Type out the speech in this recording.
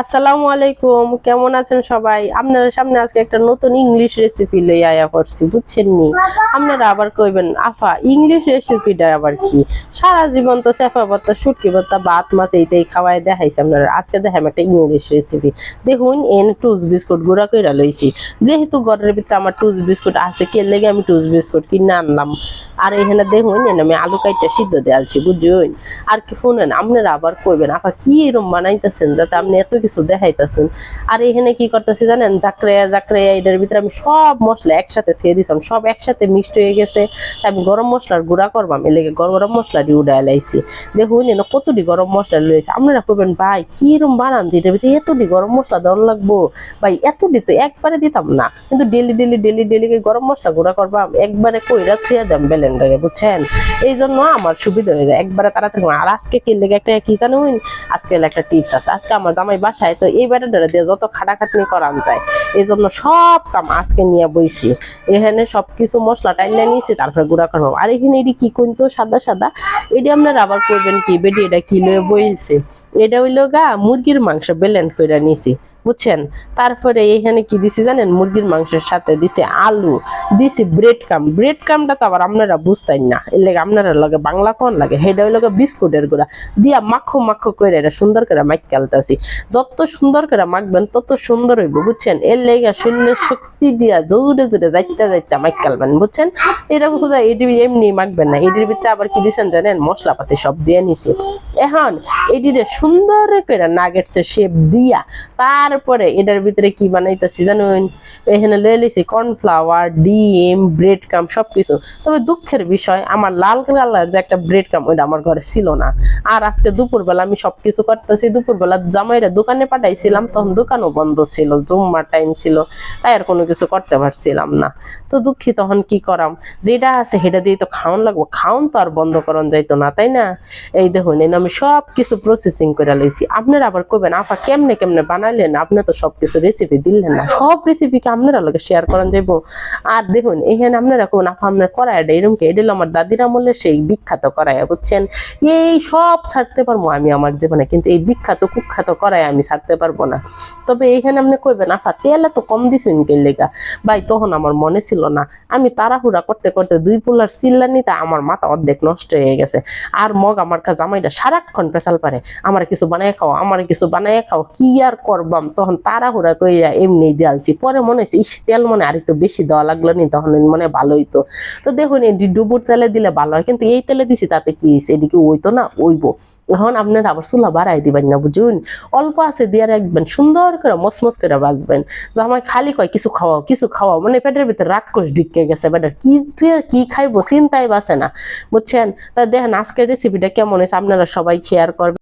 আসসালামু আলাইকুম, কেমন আছেন সবাই? আপনাদের সামনে আজকে একটা নতুন ইংলিশ রেসিপি লই আয়া করছি, বুঝছেন নি? আপনারা আবার কইবেন, আফা ইংলিশ রেসিপিটা আবার কি? সারা জীবন তো সেফা ভর্তা, শুটকি ভর্তা, ভাত, মাছ এইটাই খাওয়াই দেখাইছে আপনারা। আজকে দেখাম একটা ইংলিশ রেসিপি দেখুন, এন টুস বিস্কুট গুঁড়া কইরা লইছি। যেহেতু ঘরের ভিতরে আমার টুস বিস্কুট আছে, কে লেগে আমি টুস বিস্কুট কিনে আনলাম? আর এখানে দেখুন, এনে আমি আলু কাইটা সিদ্ধ দেয়ালছি বুঝুন আর কি শুনেন, আপনারা আবার কইবেন আপা কি এরম বানাইতেছেন যাতে আপনি এত কিছু দেখাইতেছেন। আর এখানে কি করতেছি জানেন? জাকড়াইয়া জাকড়াইয়া এটার ভিতরে আমি সব মশলা একসাথে থিয়ে দিছিলাম সব একসাথে মিক্সড হয়ে গেছে। আমি গরম মশলার গুঁড়া করবাম লেগে গরম মশলা দিয়ে উড়াই লাইছি। দেখুন, এনে কতটি গরম মশলা লইছে আপনারা কইবেন, ভাই, কি এরম বানান যে এটার ভিতরে এতটি গরম মশলা দেওয়ার লাগবো? ভাই, এতটি তো একবারে দিতাম না। কিন্তু ডেলি ডেলি ডেলি ডেলি গরম মশলা গুঁড়া করবাম একবারে কইরা থুয়ে দাম ব্লেন্ডারে, বুঝছেন? এই জন্য আমার সুবিধা হয়ে যায়। একবারে তাড়াতাড়ি। আর আজকে কি লেগে একটা, কি জানুন? আজকে একটা টিপস আছে আজকে আমার জামাই বাসায়, তো এই ব্যাটাটা দিয়ে যত খাটাখাটনি করান যায়, এই জন্য সব কাম আজকে নিয়ে বইছি। এখানে সব কিছু মশলা টাইলে নিয়েছি, তারপরে গুঁড়া করব। আর এখানে এটি কি কিন্তু সাদা সাদা। এটি আপনার আবার করবেন কি, বেটি এটা কি লয়ে বইছে? এটা হইল গা মুরগির মাংস বেলেন্ড করে নিছি। বুঝছেন? তারপরে এইখানে কি দিছি জানেন? মুরগির মাংসের সাথে দিছে আলু, দিছি ব্রেড কাম ব্রেড কামটা তো আবার আপনারা বুঝতেন না। এর লাগে আপনারা লগে বাংলা কোন লাগে? হেডা লগে বিস্কুটের গুঁড়া। দিয়া মাখো মাখো করে এটা সুন্দর করে মাইক কালতেছি যত সুন্দর করে মাখবেন, তত সুন্দর হইব, বুঝছেন? এর লেগে শূন্য শক্তি দিয়া জোরে জোরে মাইক কালবেন বুঝছেন? এরকম শুধু এটি এমনি মাখবেন না। এটির ভিতরে আবার কি দিছেন জানেন? সব দিয়ে নিছি। এখন সুন্দর করে শেপ দিয়া তারপরে এটার ভিতরে কি বানাইতেছি জানুন? এখানে লয়ে লিছি কর্নফ্লাওয়ার ডিম ব্রেড কাম সবকিছু। তবে দুঃখের বিষয়, আমার লাল কালার যে একটা ব্রেড কাম ওইটা আমার ঘরে ছিল না। আর আজকে দুপুরবেলা আমি সবকিছু করতেছি। দুপুরবেলা জামাইরা দোকানে পাঠাইছিলাম, তখন দোকানও বন্ধ ছিল, জুম্মার টাইম ছিল। তাই আর কোনো কিছু করতে পারছিলাম না। তো দুঃখী তখন কি করাম? যেটা আছে সেটা দিয়ে তো খাওয়ান লাগবো। খাওন তো আর বন্ধ করন যাইতো না, তাই না? এই দেখুন, এই আমি সব কিছু প্রসেসিং করে লইছি। আপনারা আবার কবেন আফা, কেমনে কেমনে বানাইলেন? আপনি তো সব কিছু রেসিপি দিলেন না। সব রেসিপিকে আপনারা লগে শেয়ার করেন যাইব? আর দেখুন, এখানে আপনারা কোন আফা, আপনার করাইটা এরকম কি? এটা আমার দাদির আমলের সেই বিখ্যাত করাইয়া বুঝছেন? এই সব ছাড়তে পারব আমি আমার জীবনে, কিন্তু এই বিখ্যাত, কুখ্যাত করাই আমি ছাড়তে পারব না। তবে এইখানে আপনি কইবেন, আফা, তেলে তো কম দিছুন কে লেগা ভাই, তখন আমার মনে ছিল না। আমি তাড়াহুড়া করতে করতে দুই পোলার চিল্লা নিতে আমার মাথা অর্ধেক নষ্ট হয়ে গেছে। আর মগ আমার কাছে জামাইটা সারাক্ষণ পেশাল পারে। আমার কিছু বানাই খাও, আমার কিছু বানাই খাও, কি আর করবাম? তখন তাড়াহুড়া কইরা এমনি দিয়ালছি পরে মনে হয়েছে, ইস, তেল মনে আর একটু বেশি দেওয়া লাগল নি, তখন মনে হয় ভালোই তো তো দেখুন, এই ডুবুর তেলে দিলে ভালো হয়, কিন্তু এই তেলে দিছি তাতে কি? এদিকে ওইতো না, ওইবো। এখন আপনার আবার চুলা বাড়াই দিবেন না, বুঝুন? অল্প আছে দিয়ে রাখবেন, সুন্দর করে মসমস করে বাঁচবেন যে আমার খালি কয়, কিছু খাওয়াও কিছু খাওয়াও। মানে পেটের ভিতরে রাক্ষস ঢুকে গেছে বেটার কি তুই কি খাইবো? চিন্তাই বাসে না। বুঝছেন? তা দেখেন, আজকের রেসিপিটা কেমন হয়েছে? আপনারা সবাই শেয়ার করবেন।